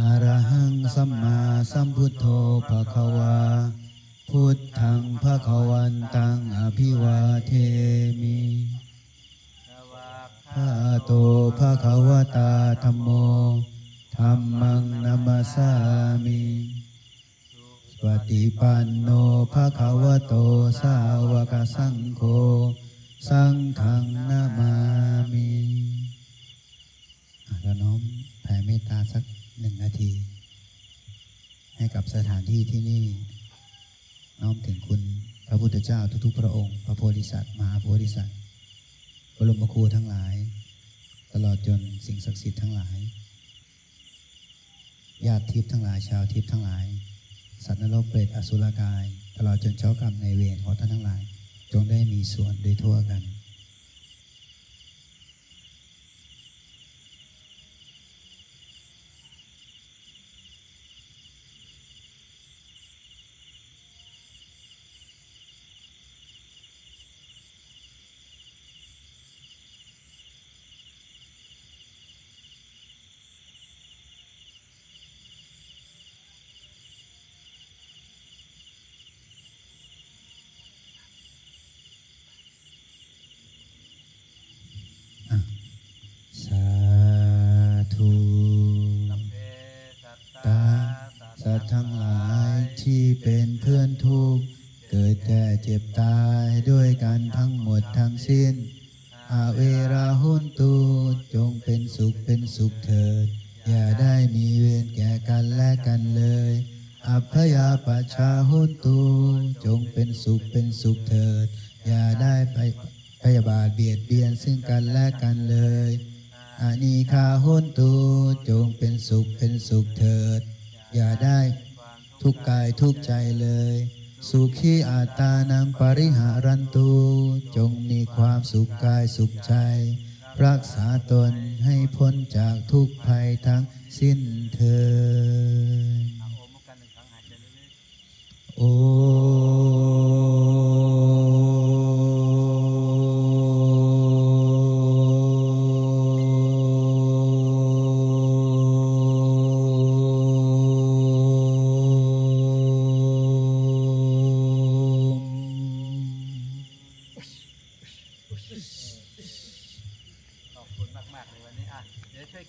อะระหังสัมมาสัมพุทโธภะคะวา พุทธังภะคะวันตังอภิวาเทมิภะโตภะคะวตาธัมโมธัมมังนัมสสามิปฏิปันโนภะคะวะโตสาวกสังโฆ สังฆังนามามิอะเราน้อมแผ่เมตตาสักหนึ่งนาที ให้กับสถานที่ที่นี่ น้อมถึงคุณพระพุทธเจ้าทุกๆ พระองค์ พระโพธิสัตว์มหาโพธิสัตว์บรมครูทั้งหลาย ตลอดจนสิ่งศักดิ์สิทธิ์ทั้งหลายญาติทิพย์ทั้งหลายชาวทิพย์ทั้งหลาย สัตว์นรกเปรตอสุรกาย ตลอดจนเจ้ากรรมในเวรของท่านทั้งหลาย จงได้มีส่วนโดยทั่วกัน สาธุ ตา สัตว์ทั้งหลายที่เป็นเพื่อนทุกข์เกิดแก่เจ็บตายด้วยกันทั้งหมดทั้งสิ้น อาเวราหุนตูจงเป็นสุขเป็นสุขเถิด อย่าได้มีเวรแก่กันและกันเลย อัพยาปชาหุนตูจงเป็นสุขเป็นสุขเถิด อย่าได้ไปพยาบาทเบียดเบียนซึ่งกันและกันเลยอานิคาหุนตูจงเป็นสุขเป็นสุขเถิด อย่าได้ทุกกายทุกใจเลย สุขีอาตานังปริหารันตูจงมีความสุขกายสุขใจ รักษาตนให้พ้นจากทุกภัยทั้งสิ้นเถิดโอมกันหนึ่งครั้งหายใจลึกโอ ขอบคุณมาก ๆ เลยวันนี้อะเดี๋ยวช่วย